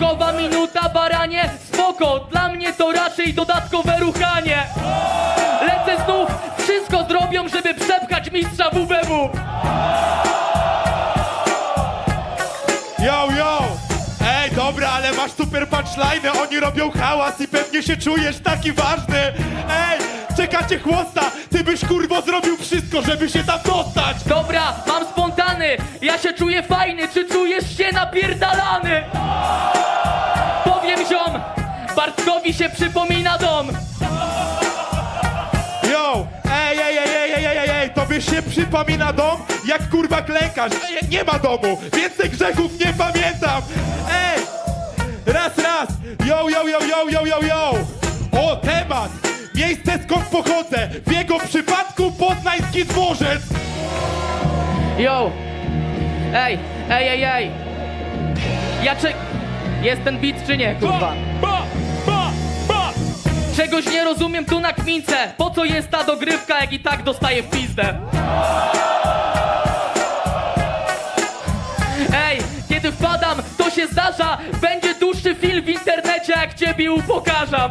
Dodatkowa minuta, baranie, spoko Dla mnie to raczej dodatkowe ruchanie Lecę znów, wszystko zrobią, żeby przepchać mistrza WBW Yo, yo! Ej, dobra, ale masz super punchline, oni robią hałas i pewnie się czujesz taki ważny. Ej, czekacie chłosta, ty byś kurwo zrobił wszystko, żeby się tam dostać. Dobra, mam spontany, ja się czuję fajny Czy czujesz się napierdalany? Bartkowi się przypomina dom Yo! Ej, ej, ej, ej, ej, ej, ej, tobie się przypomina dom? Jak kurwa klękasz? Ej, nie ma domu, więcej grzechów nie pamiętam! Ej! Raz, raz! Yo, yo, yo, yo, yo, yo, yo! O, temat! Miejsce skąd pochodzę! W jego przypadku poznański dworzec! Yo! Ej, ej, ej, ej! Ja czy... Jest ten beat czy nie, kurwa? Czegoś nie rozumiem tu na kmince. Po co jest ta dogrywka, jak i tak dostaję w pizdę? Ej, kiedy wpadam, to się zdarza. Będzie dłuższy film w internecie, jak ciebie upokarzam